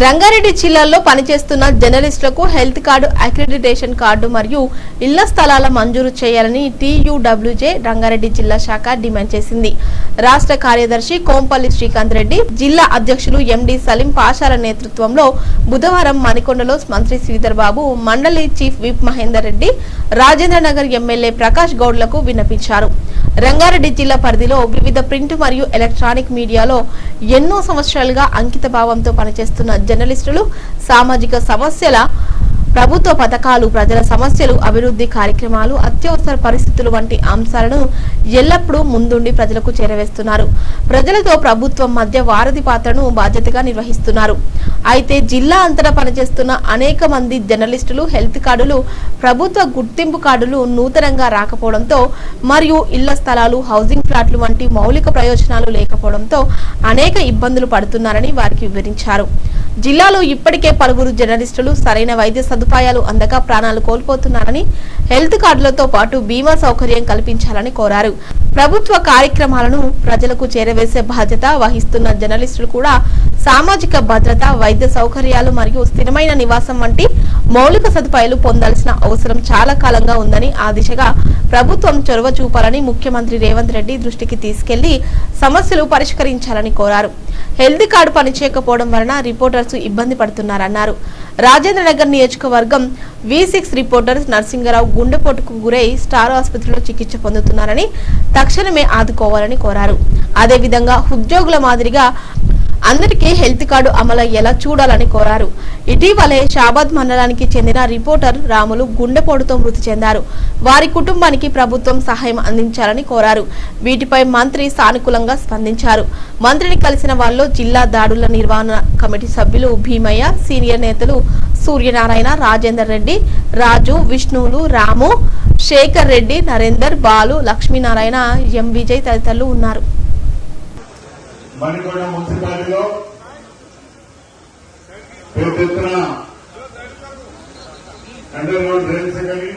రంగారెడ్డి జిల్లాలో పనిచేస్తున్న జర్నలిస్టులకు హెల్త్ కార్డు అక్రిడిటేషన్ కార్డు మరియు ఇళ్ళ స్థలాల మంజూరు చేయాలని టీయూడబ్ల్యూజే రంగారెడ్డి జిల్లా శాఖ డిమాండ్ చేసింది. రాష్ట్ర కార్యదర్శి కోంపల్లి శ్రీకాంత్ రెడ్డి జిల్లా అధ్యక్షులు ఎండి సలీం పాషాల నేతృత్వంలో బుధవారం మణికొండలో మంత్రి శ్రీధర్ బాబు మండలి chief whip Mahender Reddy Rajendranagar MLA Prakash గౌడ్లకు విన్నపించారు. రంగారెడ్డి జిల్లా పరిధిలో వివిధ ప్రింట్ మరియు ఎలక్ట్రానిక్ మీడియాలో ఎన్నో సంవత్సరాలుగా అంకిత భావంతో పనిచేస్తున్న జర్నలిస్టులు సామాజిక సమస్యల ప్రభుత్వ పథకాలు ప్రజల సమస్యలు అభివృద్ధి కార్యక్రమాలు అత్యవసర పరిస్థితులు వంటి అంశాలను ఎల్లప్పుడూ ముందుండి ప్రజలకు చేరవేస్తున్నారు. ప్రజలతో ప్రభుత్వం మధ్య వారధి పాత్రను బాధ్యతగా నిర్వహిస్తున్నారు. అయితే జిల్లా అంతటా పనిచేస్తున్న అనేక మంది జర్నలిస్టులు హెల్త్ కార్డులు ప్రభుత్వ గుర్తింపు కార్డులు నూతనంగా రాకపోవడంతో మరియు ఇళ్ళ స్థలాలు హౌసింగ్ ఫ్లాట్లు వంటి మౌలిక ప్రయోజనాలు లేకపోవడంతో అనేక ఇబ్బందులు పడుతున్నారని వారికి వివరించారు. జిల్లాలో ఇప్పటికే పలువురు జర్నలిస్టులు సరైన వైద్య సదుపాయాలు అందక ప్రాణాలు కోల్పోతున్నారని హెల్త్ కార్డులతో పాటు బీమా సౌకర్యం కల్పించాలని కోరారు. ప్రభుత్వ కార్యక్రమాలను ప్రజలకు చేరవేసే బాధ్యత వహిస్తున్న జర్నలిస్టులు కూడా సామాజిక భద్రత వైద్య సౌకర్యాలు మరియు స్థిరమైన నివాసం వంటి మౌలిక సదుపాయాలు పొందాల్సిన అవసరం చాలా కాలంగా ఉందని ఆ దిశగా ప్రభుత్వం చొరవ చూపాలని ముఖ్యమంత్రి రేవంత్ రెడ్డి దృష్టికి తీసుకెళ్ళి సమస్యలు పరిష్కరించాలని కోరారు. హెల్త్ కార్డు పనిచేయకపోవడం వలన రిపోర్టర్స్ ఇబ్బంది పడుతున్నారన్నారు. రాజేంద్రనగర్ నియోజకవర్గం వి సిక్స్ రిపోర్టర్స్ నరసింగరావు గుండెపోటుకు గురై స్టార్ ఆసుపత్రిలో చికిత్స పొందుతున్నారని తక్షణమే ఆదుకోవాలని కోరారు. అదేవిధంగా ఉద్యోగుల మాదిరిగా అందరికీ హెల్త్ కార్డు అమలయ్యేలా చూడాలని కోరారు. ఇటీవలే షాబాద్ మండలానికి చెందిన రిపోర్టర్ రాములు గుండెపోటుతో మృతి చెందారు. వారి కుటుంబానికి ప్రభుత్వం సహాయం అందించాలని కోరారు. వీటిపై మంత్రి సానుకూలంగా స్పందించారు. మంత్రిని కలిసిన వాళ్ళు జిల్లా దాడుల నిర్వహణ కమిటీ సభ్యులు భీమయ్య సీనియర్ నేతలు సూర్యనారాయణ రాజేందర్ రెడ్డి రాజు విష్ణువులు రాము శేఖర్ రెడ్డి నరేందర్ బాలు లక్ష్మీనారాయణ ఎం విజయ్ తదితరులు ఉన్నారు. మణికొండ మున్సిపాలిటీలో పెద్ద ఎత్తున అండర్ గ్రౌండ్ డ్రైన్స్ కానీ